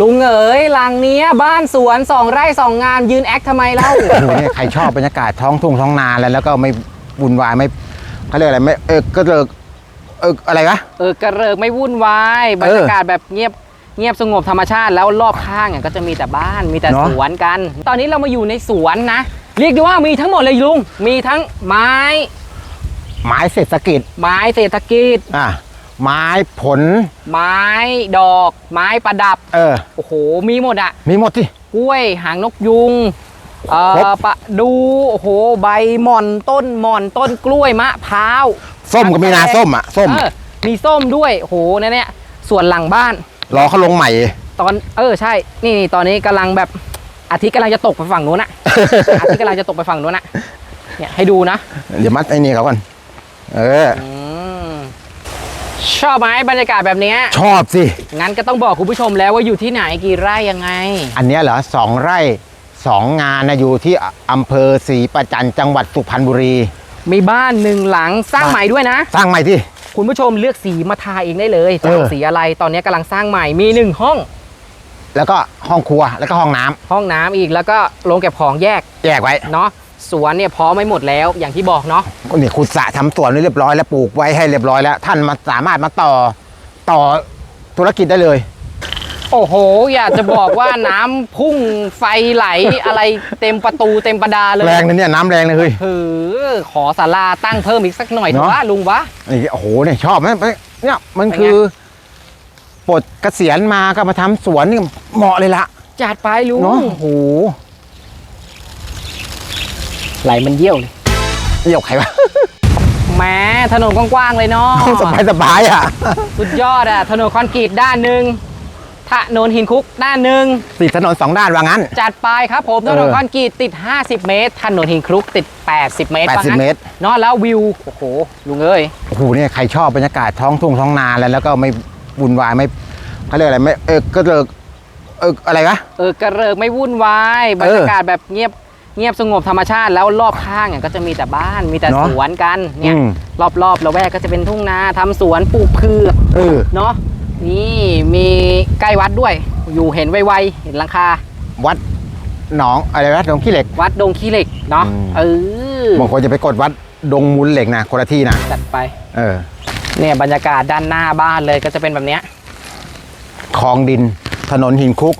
ลุงเอ๋ยหลังเนี้ยบ้านสวนสองไร่สองงานยืนแอคทำไมเล่า โอ้โหเนี่ยใครชอบบรรยากาศท้องทุ่งท้องนาแล้วแล้วก็ไม่วุ่นวายไม่เขาเรียกอะไรไม่เออก็เลิกเอออะไรวะ เออกระเริกไม่วุ่นวายบรรยากาศแบบเงียบเงียบสงบธรรมชาติแล้วรอบข้างเนี่ยก็จะมีแต่บ้านมีแต่เนอะ สวนกัน ตอนนี้เรามาอยู่ในสวนนะ เรียกได้ว่ามีทั้งหมดเลยลุง มีทั้งไม้ไม้เศรษฐกิจไม้เศรษฐกิจ อะ ไม้ผล ไม้ดอก ไม้ประดับ เออ โอ้โห มีหมดอะมีหมดสิกล้วย หางนกยุงเอ่ครอบปะดูโอ้โห ใบหม่อนต้นหม่อนต้นกล้วยมะพร้าวส้มก็มีนะส้มอะส้มเออมีส้มด้วยโอ้โหนั่นเนี่ยส่วนหลังบ้าน รอเขาลงใหม่ ตอนเออใช่ นี่นี่ตอนนี้กำลังแบบอาทิตย์กำลังจะตกไปฝั่งนู้นอะอาทิตย์กำลังจะตกไปฝั่งนู้นอะเนี่ยให้ดูนะ เดี๋ยวมัดไอ้นี่เขาก่อนเอออืม ชอบไหมบรรยากาศแบบเนี้ยชอบสิ งั้นก็ต้องบอกคุณผู้ชมแล้วว่าอยู่ที่ไหนกี่ไร่ยังไง อันเนี้ยเหรอสองไร่สองงานนะอยู่ที่อำเภอศรีประจันจังหวัดสุพรรณบุรี มีบ้านหนึ่งหลังสร้างบ้านใหม่ด้วยนะ สร้างใหม่ที่ คุณผู้ชมเลือกสีมาทาเองได้เลยจะเออเอาสีอะไรตอนนี้กำลังสร้างใหม่มีหนึ่งห้อง แล้วก็ห้องครัวแล้วก็ห้องน้ำห้องน้ำอีกแล้วก็โรงเก็บของแยกแยกไว้ เนาะ สวนเนี่ยพร้อมไม่หมดแล้วอย่างที่บอกเนาะก็นี่ขุดสระทำสวนไว้เรียบร้อยแล้วปลูกไว้ให้เรียบร้อยแล้ว ท่านมาสามารถมาต่อต่อธุรกิจได้เลย โอ้โห อยากจะบอกว่าน้ำพุ่งไฟไหลอะไรเต็มประตูเต็มประดาเลยแรงนะเนี่ยน้ำแรงเลยเฮ้ยคือขอศาลาตั้งเพิ่มอีกสักหน่อยเถเนอะอะ วะลุงวะ นี่โอ้โหเนี่ยชอบไหมเนี่ยมันเป็นไง คือปลดเกษียณมาก็มาทำสวนนี่เหมาะเลยละจัดไปลุง เนาะโอ้โห ไหลมันเยี่ยวเลยเดี่ยวใครวะแหม้ถนนกว้างๆเลยเนาะสบายสบายอะ สุดยอดอะถนนคอนกรีตด้านหนึ่งถนนหินคุกด้านหนึ่งติดถนนสองด้านว่างั้น จัดไปครับผม ถนนเออคอนกรีตติด 50 เมตร ถนนหินคลุกติด 80 เมตร80ว่างั้นเมตรเนาะแล้ววิว โอ้โห ลุงเอ้ย โอ้โห เนี่ยใครชอบบรรยากาศท้องทุ่งท้องนาแล้วแล้วก็ไม่วุ่นวายไม่เขาเรียกอะไรไม่เออก็เลิกเอออะไรวะเออกระเริกไม่วุ่นวายบรรยากาศแบบเงียบ เงียบสงบธรรมชาติแล้วรอบข้างเนี่ยก็จะมีแต่บ้านมีแต่เนอะสวนกันเนี่ยอืม รอบๆละแวกก็จะเป็นทุ่งนาทำสวนปลูกพืชเออ เนาะนี่มีใกล้วัดด้วย อยู่เห็นไวๆเห็นหลังคา วัดหนองอะไรวะหนองขี้เหล็ก วัดดงขี้เหล็กเนาะอืม เออบางคนจะไปกดวัดดงมูลเหล็กนะคนละที่นะจัดไปเออเนี่ยบรรยากาศด้านหน้าบ้านเลยก็จะเป็นแบบเนี้ยคลองดิน ถนนหินคลุก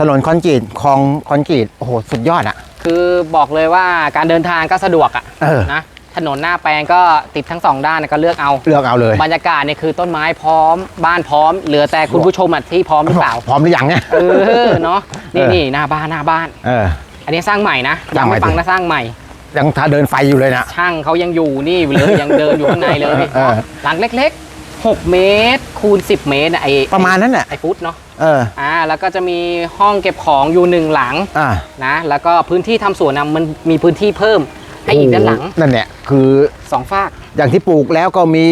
ถนนคอนกรีตคลองคอนกรีตโอ้โหสุดยอดอะ คือบอกเลยว่าการเดินทางก็สะดวกอะเออ นะถนนหน้าแปลงก็ติดทั้งสองด้านก็เลือกเอาเลือกเอาเลยบรรยากาศเนี่ยคือต้นไม้พร้อม บ้านพร้อม เหลือแต่คุณผู้ชมอะที่พร้อมหรือเปล่าพร้อมหรือยังเนี่ย เออเนาะนี่เออ นี่หน้าบ้านหน้าบ้าน เออ อันนี้สร้างใหม่นะสยัร้างงใหม่ ไม่ฟังดินะสร้างใหม่ ยังถ้าเดินไฟอยู่เลยนะ ช่างเขายังอยู่นี่อยู่เลยยังเดินอยู่ข้างในเลยเออ หลังเล็กๆ 6 เมตร คูณ 10 เมตรน่ะไอประมาณนั้นแหละไอฟุตเนาะเอออ่าแล้วก็จะมีห้องเก็บของอยู่หนึ่งหลังอ่านะแล้วก็พื้นที่ทำสวนนะมันมีพื้นที่เพิ่มให้อีกด้านหลังโโนั่นแหละคือสองฝากอย่างที่ปลูกแล้วก็มี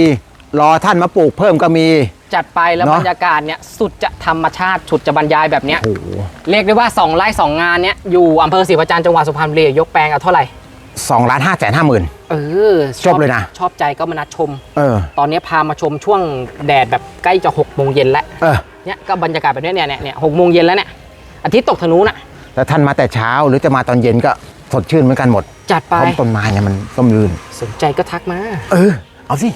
รอท่านมาปลูกเพิ่มก็มีจัดไปแล้วเนอะบรรยากาศเนี่ยสุดจะธรรมชาติสุดจะบรรยายแบบเนี้ยโอ้โหเรียกได้ว่า2ไร่2งานเนี้ยอยู่อำเภอศรีประจันทร์จังหวัดสุพรรณบุรียกแปลงเอาเท่าไหร่ สองล้านห้าแสนห้าหมื่น เออจบเลยนะ ชอบใจก็มานัดชม เออ ตอนนี้พามาชมช่วงแดดแบบใกล้จะ6กโมงเย็นแล้วเออ เนี่ยก็บรรยากาศแบบเนี้ยเนี่ยเนี่ยเนี่ยหกโมงเย็นแล้วเนี่ยอาทิตย์ตกทะนุน่ะ แต่ท่านมาแต่เช้าหรือจะมาตอนเย็นก็สดชื่นเหมือนกันหมดจัดเพไปราะต้นไม้เนี่ยมันส้มยืนสนใจก็ทักมา เออ เอาสิ